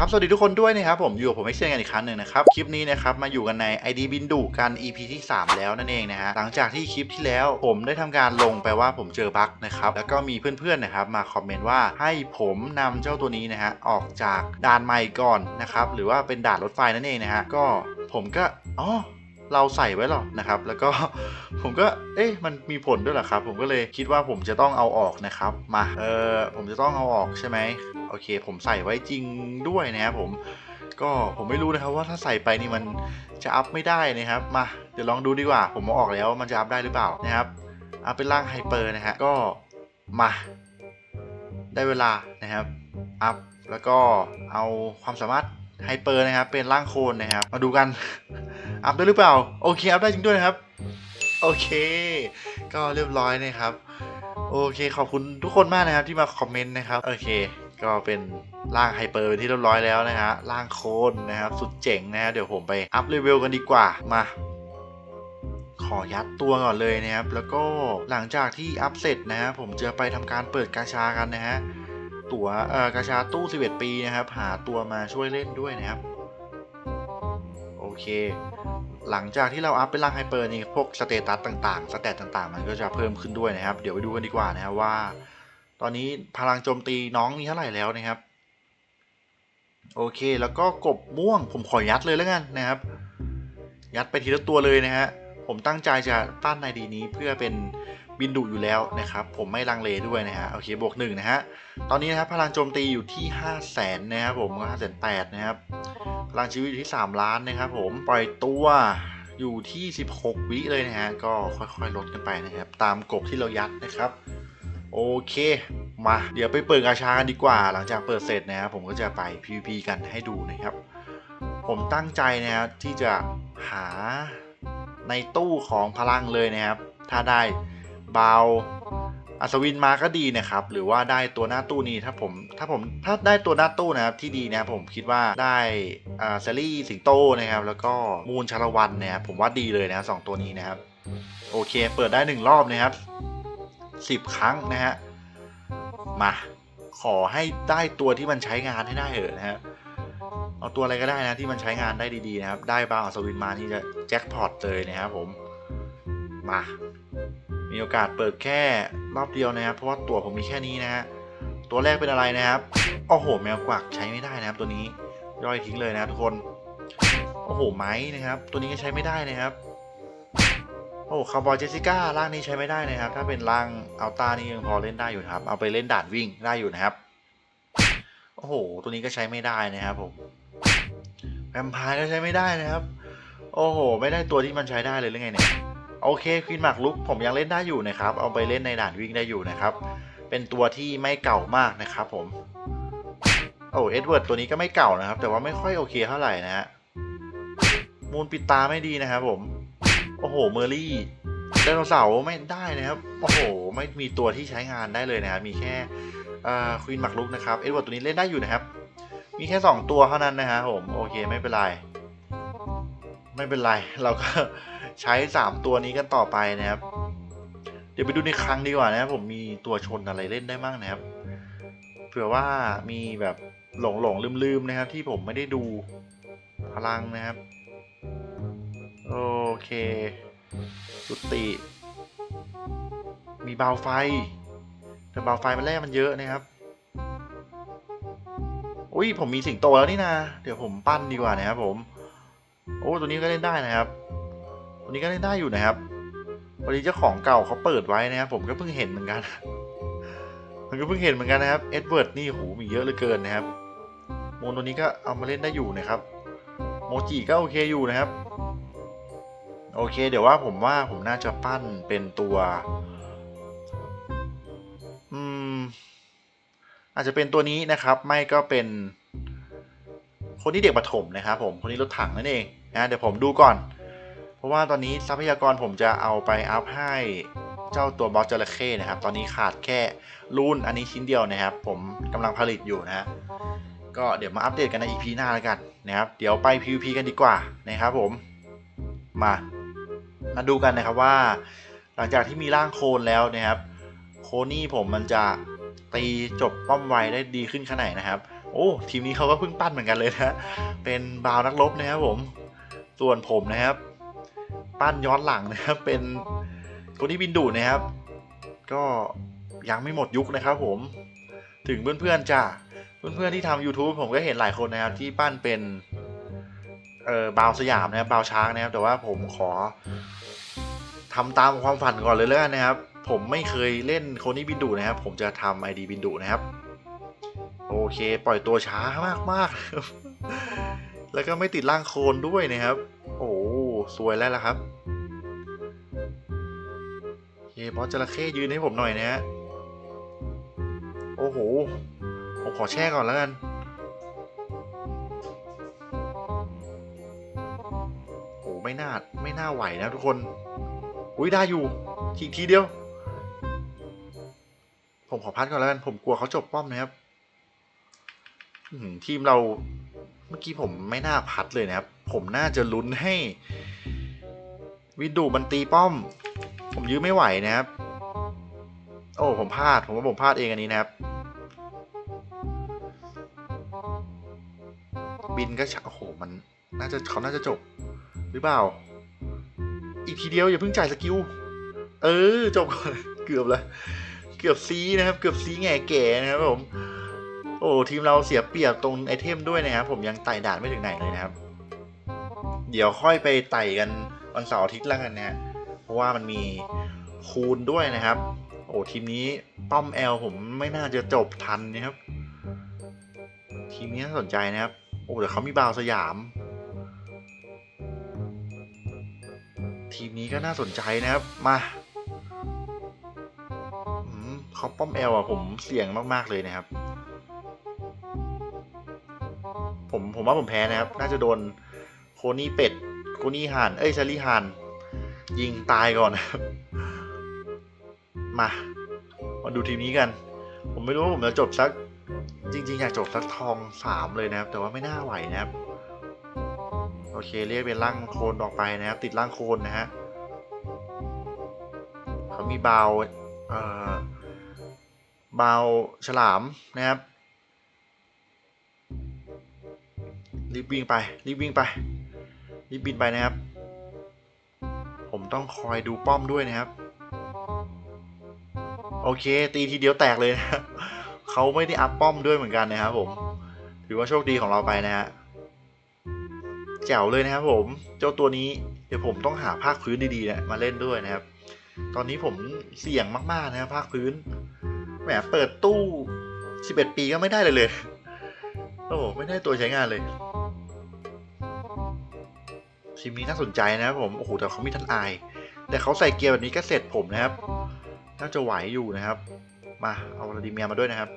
ครับสวัสดีทุกคนด้วยนะครับผมอยู่กับผมเอ็กเซนกันอีกครั้งหนึ่งนะครับคลิปนี้นะครับมาอยู่กันใน ID บินดุกัน EP ที่ 3 แล้วนั่นเองนะฮะหลังจากที่คลิปที่แล้วผมได้ทำการลงไปว่าผมเจอบั๊กนะครับแล้วก็มีเพื่อนๆนะครับมาคอมเมนต์ว่าให้ผมนำเจ้าตัวนี้นะฮะออกจากด่านใหม่ก่อนนะครับหรือว่าเป็นด่านรถไฟนั่นเองนะฮะก็ผมก็อ๋อ เราใส่ไว้หรอนะครับ แล้วก็ผมก็เอ๊ะมันมีผลด้วยเหรอครับ ผมก็เลยคิดว่าผมจะต้องเอาออกนะครับ มาเออผมจะต้องเอาออกใช่ไหมโอเค ผมใส่ไว้จริงด้วยนะครับผมก็ผมไม่รู้นะครับว่าถ้าใส่ไปนี่มันจะอัพไม่ได้นะครับ มาเดี๋ยวลองดูดีกว่า ผมเอาออกแล้วมันจะอัพได้หรือเปล่านะครับอัพเป็นร่างไฮเปอร์นะฮะก็มาได้เวลานะครับอัพแล้วก็เอาความสามารถ ไฮเปอร์นะครับ เป็นร่างโคนนะครับ มาดูกัน อัพได้หรือเปล่า โอเค อัพได้จริงด้วยนะครับ โอเค ก็เรียบร้อยนะครับ โอเค ขอบคุณทุกคนมากนะครับ ที่มาคอมเมนต์นะครับ โอเค ก็เป็นร่างไฮเปอร์เป็นที่เรียบร้อยแล้วนะฮะ ร่างโคนนะครับ สุดเจ๋งนะฮะ เดี๋ยวผมไปอัพเลเวลกันดีกว่า มาขอยัดตัวก่อนเลยนะครับ แล้วก็หลังจากที่อัพเสร็จนะฮะผมจะไปทำการเปิดกาชากันนะฮะ ตั๋วเอ่อกาชาตู้ 11 ปีนะครับ หาตัวมาช่วยเล่นด้วยนะครับ โอเค หลังจากที่เราอัพเป็นร่างไฮเปอร์นี่พวกสเตตัสต่างๆสแตทต่างๆ มันก็จะเพิ่มขึ้นด้วยนะครับ เดี๋ยวไปดูกันดีกว่านะครับว่า ตอนนี้พลังโจมตีน้องมีเท่าไหร่แล้วนะครับ โอเค แล้วก็กบม่วงผมขอยัดเลยแล้วกันนะครับ ยัดไปทีละตัวเลยนะฮะผมตั้งใจจะปั้นในดีนี้เพื่อเป็น บินดุอยู่แล้วนะครับ ผมไม่ลังเลด้วยนะฮะโอเคบวกหนึ่งนะฮะตอนนี้นะครับพลังโจมตีอยู่ที่ 5 0 0แสนนะครับผม5 0 0 0 0นะครับพลังชีวิตอยู่ที่ 3 ล้านนะครับ ผมปล่อยตัวอยู่ที่ 16 วิเลยนะฮะก็ค่อยๆลดกันไปนะครับ ตามกบที่เรายัดนะครับโอเค มาเดี๋ยวไปเปิดกาชากันดีกว่า หลังจากเปิดเสร็จนะครับผมก็จะไป PVP กันให้ดูนะครับ ผมตั้งใจนะครับที่จะหาในตู้ของพลังเลยนะครับ ถ้าได้ บาอัศวินมาก็ดีนะครับ หรือว่าได้ตัวหน้าตู้นี้ถ้าผมถ้าผมถ้าได้ตัวหน้าตู้นะครับที่ดีนะผมคิดว่าได้อ่าเซรี่สิงโตนะครับ แล้วก็มูนชาละวันนะครับผมว่าดีเลยนะสองตัวนี้นะครับ โอเค เปิดได้หนึ่งรอบนะครับสิบครั้งนะฮะมาขอให้ได้ตัวที่มันใช้งานให้ได้เถอะนะฮะเอาตัวอะไรก็ได้นะที่มันใช้งานได้ดีๆนะครับ ได้บาอัศวินมานี่จะแจ็คพอตเลยนะครับผมมา มีโอกาสเปิดแค่รอบเดียวนะครับ เพราะว่าตัวผมมีแค่นี้นะฮะ ตัวแรกเป็นอะไรนะครับ โอ้โห แมวกวักใช้ไม่ได้นะครับตัวนี้ ย่อยทิ้งเลยนะครับทุกคน โอ้โห ไม้นะครับ ตัวนี้ก็ใช้ไม่ได้นะครับ โอ้คาร์บอยเจสิก้าร่างนี้ใช้ไม่ได้นะครับ ถ้าเป็นร่างอัลต้านี่ยังพอเล่นได้อยู่ครับ เอาไปเล่นด่านวิ่งได้อยู่นะครับ โอ้โห ตัวนี้ก็ใช้ไม่ได้นะครับผมแวมพร์ก็ใช้ไม่ได้นะครับ โอ้โห ไม่ได้ตัวที่มันใช้ได้เลยหรือไงเนี่ย โอเคควีนหมากลุกผมยังเล่นได้อยู่นะครับ เอาไปเล่นในด่านวิ่งได้อยู่นะครับ เป็นตัวที่ไม่เก่ามากนะครับผม โอ้เอ็ดเวิร์ดตัวนี้ก็ไม่เก่านะครับ แต่ว่าไม่ค่อยโอเคเท่าไหร่นะฮะ มูลปิดตาไม่ดีนะครับผม โอ้โห เมอร์รี่ไดโนเสาร์ไม่ได้นะครับ โอ้โห ไม่มีตัวที่ใช้งานได้เลยนะครับ มีแค่ควีนหมากลุกนะครับ เอ็ดเวิร์ดตัวนี้เล่นได้อยู่นะครับ มีแค่ 2 ตัวเท่านั้นนะฮะผม โอเคไม่เป็นไร ไม่เป็นไร เราก็ ใช้ 3 ตัวนี้กันต่อไปนะครับ เดี๋ยวไปดูในครั้งดีกว่านะครับผมมีตัวชนอะไรเล่นได้บ้างนะครับ เผื่อว่ามีแบบหลงหลงลืมลืมนะครับที่ผมไม่ได้ดูพลังนะครับ โอเคสุติ มีเบาไฟ แต่เบาไฟมันแร่มันเยอะนะครับอุ้ยผมมีสิงโตแล้วนี่นะ เดี๋ยวผมปั้นดีกว่านะครับผม โอ้ตัวนี้ก็เล่นได้นะครับ วนี้ก็เล่นได้อยู่นะครับวันนี้เจ้าของเก่าเขาเปิดไว้นะครับผมก็เพิ่งเห็นเหมือนกันมันก็เพิ่งเห็นเหมือนกันนะครับเอ็ดเวิร์ดนี่โหมีเยอะเหลือเกินนะครับโมนตัวนี้ก็เอามาเล่นได้อยู่นะครับโมจิก็โอเคอยู่นะครับ โอเค เดี๋ยวว่าผมว่าผมน่าจะปั้นเป็นตัวอืมอาจจะเป็นตัวนี้นะครับ ไม่ก็เป็นคนที่เด็กประถมนะครับผมคนนี้รถถังนั่นเองนะเดี๋ยวผมดูก่อน ราะว่าตอนนี้ทรัพยากรผมจะเอาไปอัพให้เจ้าตัวบอสจระเข้นะครับ ตอนนี้ขาดแค่รุ่นอันนี้ชิ้นเดียวนะครับ ผมกำลังผลิตอยู่นะฮะก็เดี๋ยวมาอัปเดตกันใน EP หน้าแล้วกันนะครับ เดี๋ยวไป PVP กันดีกว่านะครับผมมามาดูกันนะครับว่า หลังจากที่มีร่างโคลนแล้วนะครับ โคนี่ผมมันจะตีจบป้อมไวได้ดีขึ้นขนาดไหนนะครับ โอ้ทีมนี้เขาก็เพิ่งปั้นเหมือนกันเลยนะเป็นบาวนักรบนะครับผม ส่วนผมนะครับ ปั้นย้อนหลังนะครับ เป็นคนที่บินดูดนะครับ ก็ยังไม่หมดยุคนะครับผม ถึงเพื่อนๆจ้ะเพื่อนๆที่ทำ YouTube ผมก็เห็นหลายคนนะครับ ที่ปั้นเป็นเอ่อบาวสยามนะครับบาวช้างนะครับ แต่ว่าผมขอทำตามความฝันก่อนเลยแล้วกันนะครับ ผมไม่เคยเล่นโคนี่บินดูนะครับ ผมจะทำไอดีบินดูนะครับ โอเค ปล่อยตัวช้ามากมากๆแล้วก็ไม่ติดร่างโคลนด้วยนะครับ โอ้ สวยแล้วล่ะครับโอเคบอสจระเข้ยืนให้ผมหน่อยนะฮะ โอ้โห ผมขอแช่ก่อนแล้วกัน โอ้ไม่น่า ไม่น่าไหวนะทุกคน อุ้ยได้อยู่ ทีทีเดียว ผมขอพัดก่อนแล้วกัน ผมกลัวเขาจบป้อมนะครับทีมเรา เมื่อกี้ผมไม่น่าพัดเลยนะครับ ผมน่าจะลุ้นให้ วิดูมันตีป้อม ผมยื้อไม่ไหวนะครับ โอ้ผมพลาด ผมว่าผมพลาดเองอันนี้นะครับ บินก็ชะโอ้โหมันน่าจะเขาน่าจะจบ หรือเปล่า อีกทีเดียวอย่าเพิ่งจ่ายสกิล เออ จบก่อนเกือบแล้วเกือบซีนะครับ เกือบซีแง่แก่นะครับผมโอ้ทีมเราเสียเปรียบตรงไอเทมด้วยนะครับ ผมยังไต่ด่านไม่ถึงไหนเลยนะครับ ดี๋ยวค่อยไปไต่กันวันเสาร์อาทิตย์แล้วกันนะฮะเพราะว่ามันมีคูณด้วยนะครับ โอ้ทีมนี้ป้อมแอลผมไม่น่าจะจบทันนะครับ ทีมนี้น่าสนใจนะครับ โอ้แต่เขามีบาวสยาม ทีมนี้ก็น่าสนใจนะครับ มาเขาป้อมแอลอะผมเสี่ยงมาก ๆ เลยนะครับ ผมผมว่าผมแพ้นะครับ น่าจะโดน นี่เป็ด โคนี่ห่าน เอ้ยชาลีห่าน ยิงตายก่อนครับ มา มาดูทีมนี้กัน ผมไม่รู้ว่าผมจะจบสัก จริง ๆ อยากจบสักทองสามเลยนะครับ แต่ว่าไม่น่าไหวนะครับ โอเคเรียกเป็นร่างโคลนออกไปนะครับ ติดร่างโคลนนะฮะเขามีบาวเอ่อบาวฉลามนะครับรีบวิ่งไปรีบวิ่งไป รีบบินไปนะครับ ผมต้องคอยดูป้อมด้วยนะครับ โอเค ตีทีเดียวแตกเลยนะเขาไม่ได้อัพป้อมด้วยเหมือนกันนะครับผมถือว่าโชคดีของเราไปนะฮะแจ๋วเลยนะครับผมเจ้าตัวนี้เดี๋ยวผมต้องหาภาคพื้นดีๆนี่ยมาเล่นด้วยนะครับ ตอนนี้ผมเสี่ยงมากๆนะครับภาคพื้นแหมเปิดตู้ 11 ปีก็ไม่ได้เลยเลยโอ้โหไม่ได้ตัวใช้งานเลย ทีมนี้น่าสนใจนะครับผมโอ้โหแต่เขามีทันอายแต่เขาใส่เกียร์แบบนี้ก็เสร็จผมนะครับ น่าจะไหวอยู่นะครับ มาเอาลาดิเมียมาด้วยนะครับ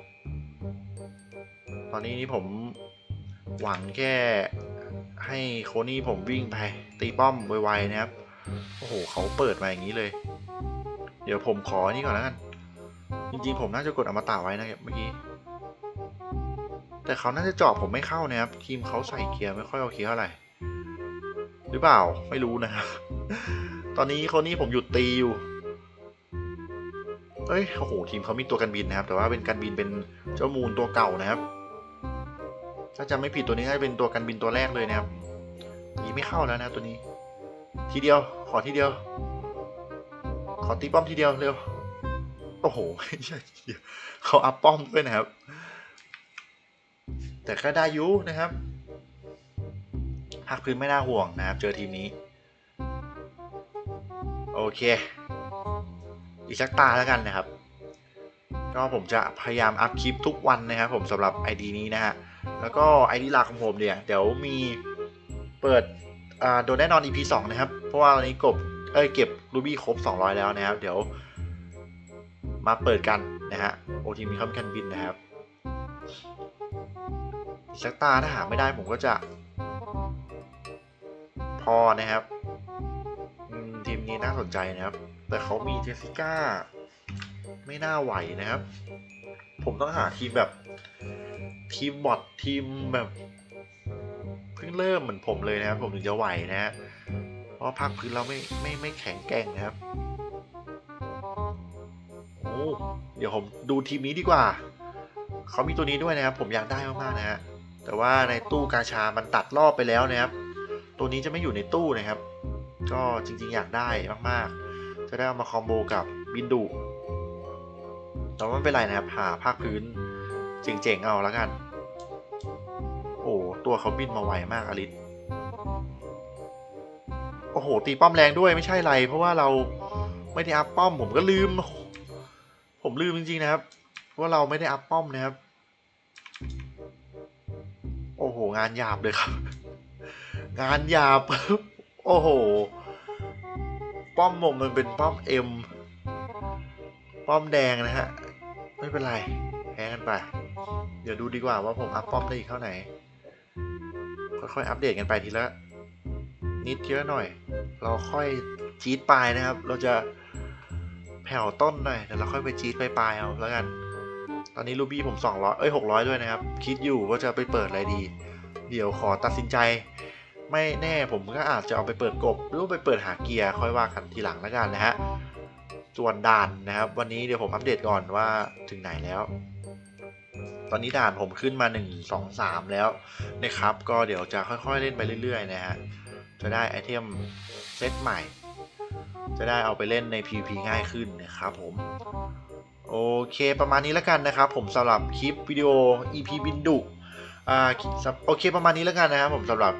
ตอนนี้นี่ผมหวังแค่ให้โคนี่ผมวิ่งไป ตีป้อมไวๆนะครับ โอ้โหเขาเปิดมาอย่างนี้เลย เดี๋ยวผมขอนี่ก่อนแล้วกัน จริงๆ ผมน่าจะกดอมตะไว้นะครับเมื่อกี้ แต่เขาน่าจะจาะผมไม่เข้านะครับ ทีมเขาใส่เกียร์ไม่ค่อยโอเคเท่าไหร่ หรือเปล่าไม่รู้นะครับ ตอนนี้คนนี้ผมหยุดตีอยู่เอ้ยโอ้โหทีมเขามีตัวกันบินนะครับ แต่ว่าเป็นกันบินเป็นเจ้ามูลตัวเก่านะครับ ถ้าจำไม่ผิดตัวนี้น่าจะเป็นตัวกันบินตัวแรกเลยนะครับยีไม่เข้าแล้วนะตัวนี้ ทีเดียวขอทีเดียว ขอตีป้อมทีเดียวเร็วโอ้โหไม่ใช่ทีเดียวเขาอัพป้อมด้วยนะครับ แต่ก็ได้ยุนะครับ ภาคพื้นไม่น่าห่วงนะครับ เจอทีมนี้ โอเค อีกสักตาแล้วกันนะครับ ก็ผมจะพยายามอัพคลิปทุกวันนะครับผมสำหรับ ID นี้นะฮะ แล้วก็ ID หลักของผมเนี่ย เดี๋ยวมีเปิดโดนแน่นอน EP 2 นะครับ เพราะว่าตอนนี้กบเอ้ยเก็บรูบี้ครบ 200 แล้วนะครับ เดี๋ยว มาเปิดกันนะฮะโอทีมีคำคันบินนะครับอีกสักตาถ้าหาไม่ได้ผมก็จะ อนะครับทีมนี้น่าสนใจนะครับ แต่เขามีเจสสิก้า ไม่น่าไหวนะครับ ผมต้องหาทีมแบบ ทีมบอททีมแบบเพิ่งเริ่มเหมือนผมเลยนะครับ ผมถึงจะไหวนะฮะเพราะภาคพื้นเราไม่ไม่ไม่แข็งแกร่งนะครับโอ้เดี๋ยวผมดูทีมนี้ดีกว่า เขามีตัวนี้ด้วยนะครับ ผมอยากได้มากๆนะฮะแต่ว่าในตู้กาชามันตัดรอบไปแล้วนะครับ ตัวนี้จะไม่อยู่ในตู้นะครับ ก็จริงๆอยากได้มากๆ จะได้เอามาคอมโบกับบินดุแต่ว่าไม่เป็นไรนะครับ หาภาคพื้นเจ๋งๆเอาแล้วกัน โอ้ตัวเขาบินมาไวมากอลิสโอ้โห ตีป้อมแรงด้วยไม่ใช่ไร เพราะว่าเราไม่ได้อัพป้อมผมก็ลืม ผมลืมจริงๆนะครับว่าเราไม่ได้อัพป้อมนะครับ โอ้โห งานหยาบเลยครับ งานหยาบโอ้โห ป้อมผมมันเป็นป้อมเอ็มป้อมแดงนะฮะ ไม่เป็นไร แพ้กันไป เดี๋ยวดูดีกว่าว่าผมอัพป้อมได้อีกเท่าไหร่ค่อยๆอัปเดตกันไปทีละนิดเยอะหน่อย เราค่อยจี๊ดปลายนะครับ เราจะแผ่วต้นหน่อยแต่เราค่อยไปจี๊ดปลายเอาแล้วกัน ตอนนี้รูบี้ผม200เอ้ย600 ด้วยนะครับ คิดอยู่ว่าจะไปเปิดอะไรดี เดี๋ยวขอตัดสินใจ ไม่แน่ผมก็อาจจะเอาไปเปิดกบ หรือไปเปิดหาเกียร์ค่อยว่ากันทีหลังแล้วกันนะฮะส่วนด่านนะครับ วันนี้เดี๋ยวผมอัปเดตก่อนว่าถึงไหนแล้ว ตอนนี้ด่านผมขึ้นมา 1 2 3 แล้วนะครับ ก็เดี๋ยวจะค่อยๆเล่นไปเรื่อยๆนะฮะจะได้ไอเทมเซตใหม่ จะได้เอาไปเล่นใน PVP ง่ายขึ้นนะครับผมโอเคประมาณนี้แล้วกันนะครับ ผมสำหรับคลิปวิดีโอ EP บินดุ อ่าโอเคประมาณนี้แล้วกันนะครับผมสำหรับ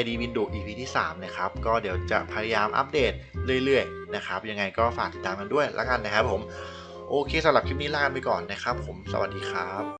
ID บินดุ EP ที่ 3 นะครับ ก็เดี๋ยวจะพยายามอัปเดตเรื่อยๆนะครับ ยังไงก็ฝากติดตามกันด้วยแล้วกันนะครับผม โอเคสำหรับคลิปนี้ลาไปก่อนนะครับ ผมสวัสดีครับ